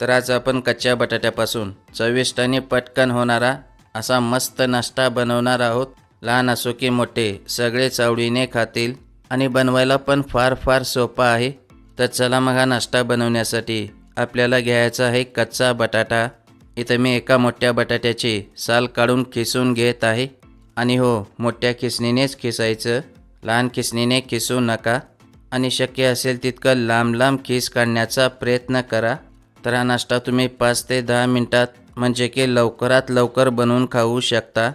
तर आज आपण कच्च्या बटाट्यापासून चविष्ट आणि पटकन होणारा असा मस्त नाश्ता बनवणार आहोत. लहान असो की मोठे सगळे चावडीने खातील आणि बनवायला पण फार फार सोपा आहे. तर चला मग हा नाश्ता बनवण्यासाठी आपल्याला घ्यायचा आहे कच्चा बटाटा. इथं मी एका मोठ्या बटाट्याची साल काढून खिसून घेत आहे. आणि हो मोठ्या खिसणीनेच खिसायचं. लहान खिसणीने खिसू नका. आणि शक्य असेल तितकं लांब लांब खिस काढण्याचा प्रयत्न करा. तर हा नाश्ता तुम्ही पाच ते दहा मिनटात म्हणजे की लवकरात लवकर बनवून खाऊ शकता.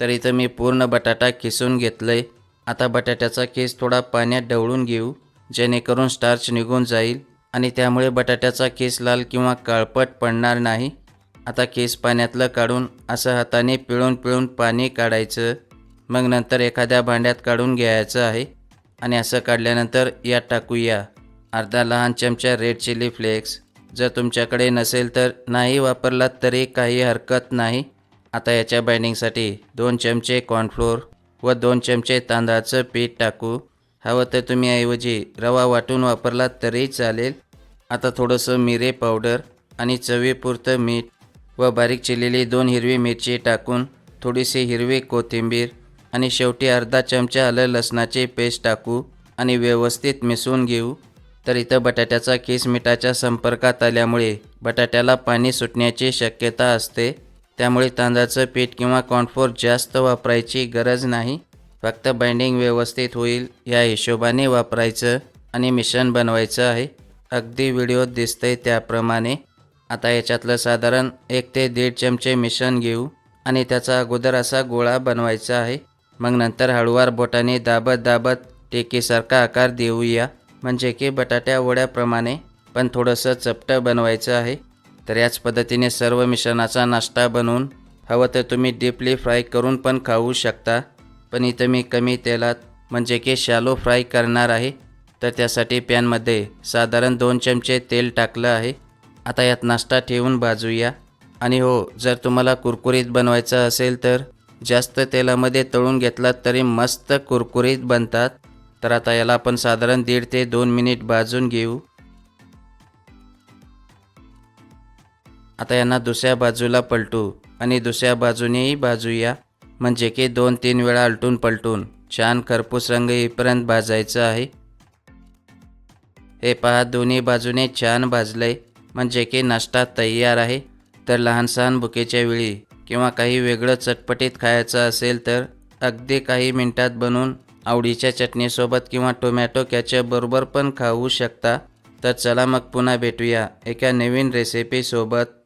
तर इथं मी पूर्ण बटाटा खिसून घेतलं आहे आता बटाट्याचा केस थोडा पाण्यात ढवळून घेऊ जेणेकरून स्टार्च निघून जाईल आणि त्यामुळे बटाट्याचा केस लाल किंवा काळपट पडणार नाही. आता केस पाण्यातलं काढून असं हाताने पिळून पिळून पाणी काढायचं. मग नंतर एखाद्या भांड्यात काढून घ्यायचं आहे. आणि असं काढल्यानंतर यात टाकूया. अर्धा लहान चमचा रेड चिली फ्लेक्स जर तुमच्याकडे नसेल तर नाही वापरलात तरी काही हरकत नाही. आता याच्या बाइंडिंगसाठी दोन चमचे कॉर्नफ्लोअर व दोन चमचे तांदळाचं पीठ टाकू. हवं तर तुम्ही ऐवजी रवा वाटून वापरलात तरी चालेल. आता थोडंसं मिरे पावडर आणि चवीपुरतं मीठ व बारीक चिरलेली दोन हिरवी मिरची टाकून थोडीशी हिरवी कोथिंबीर आणि शेवटी अर्धा चमचा आलं लसणाची पेस्ट टाकू आणि व्यवस्थित मिसळून घेऊ. तर इथं बटाट्याचा केस मिठाच्या संपर्कात आल्यामुळे बटाट्याला पाणी सुटण्याची शक्यता असते. त्यामुळे तांदळाचं पीठ किंवा कॉर्नफ्लोअर जास्त वापरायची गरज नाही. फक्त बाइंडिंग व्यवस्थित होईल या हिशोबाने वापरायचं आणि मिश्रण बनवायचं आहे. अगदी व्हिडिओत दिसतंय त्याप्रमाणे. आता याच्यातलं साधारण एक ते दीड चमचे मिश्रण घेऊ आणि त्याचा अगोदर असा गोळा बनवायचा आहे. मग नंतर हळूवार बोटाने दाबत दाबत टेकीसारखा आकार देऊया. म्हणजे की बटाट्या वड्याप्रमाणे पण थोडंसं चपटं बनवायचं आहे. तर याच पद्धतीने सर्व मिश्रणाचा नाश्ता बनवून हवं तर तुम्ही डीपली फ्राय करून पण खाऊ शकता. पण इथं मी कमी तेलात म्हणजे की शॅलो फ्राय करणार आहे. तर त्यासाठी पॅनमध्ये साधारण दोन चमचे तेल टाकलं आहे. आता यात नाश्ता ठेवून भाजूया. आणि हो जर तुम्हाला कुरकुरीत बनवायचं असेल तर जास्त तेलामध्ये तळून घेतलात तरी मस्त कुरकुरीत बनतात. तर आता याला आपण साधारण दीड ते दोन मिनिट भाजून घेऊ. आता यांना दुसऱ्या बाजूला पलटू आणि दुसऱ्या बाजूनेही भाजूया. म्हणजे की दोन तीन वेळा आलटून पलटून. छान खरपूस रंग येईपर्यंत भाजायचं आहे. हे पहा दोन्ही बाजूने छान भाजलंय. म्हणजे की नाश्ता तयार आहे. तर लहान सहान भुकेच्या वेळी किंवा काही वेगळं चटपटीत खायचं असेल तर अगदी काही मिनिटात बनवून आवडीच्या चटणीसोबत किंवा टोमॅटो कॅचअपबरोबर पण खाऊ शकता. तर चला मग पुन्हा भेटूया एका नवीन रेसिपीसोबत